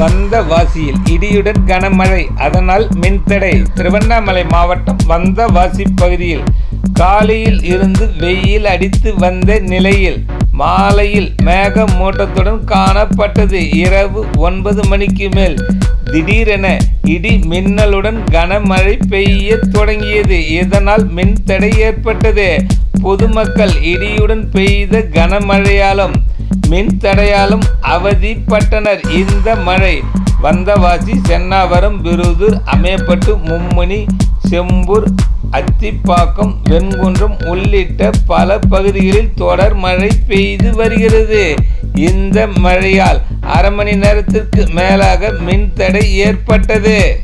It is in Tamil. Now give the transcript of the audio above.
வந்தவாசியில் இடியுடன் கனமழை அதனால் மின்தடை. திருவண்ணாமலை மாவட்டம் வந்தவாசி பகுதியில் காலையில் இருந்து வெயில் அடித்து வந்த நிலையில் மாலையில் மேக மூட்டத்துடன் காணப்பட்டது. இரவு ஒன்பது மணிக்கு மேல் திடீரென இடி மின்னலுடன் கனமழை பெய்ய தொடங்கியது. இதனால் மின்தடை ஏற்பட்டது. பொதுமக்கள் இடியுடன் பெய்த கனமழையாலும் மின் தடையாலும் அவதிப்பட்டனர். இந்த மழை வந்தவாசி சென்னாவரம் விருதூர் அமையப்பட்டு மும்மணி செம்பூர் அத்திப்பாக்கம் வெண்குன்றம் உள்ளிட்ட பல பகுதிகளில் தொடர் மழை பெய்து வருகிறது. இந்த மழையால் அரை மணி நேரத்திற்கு மேலாக மின் தடை ஏற்பட்டது.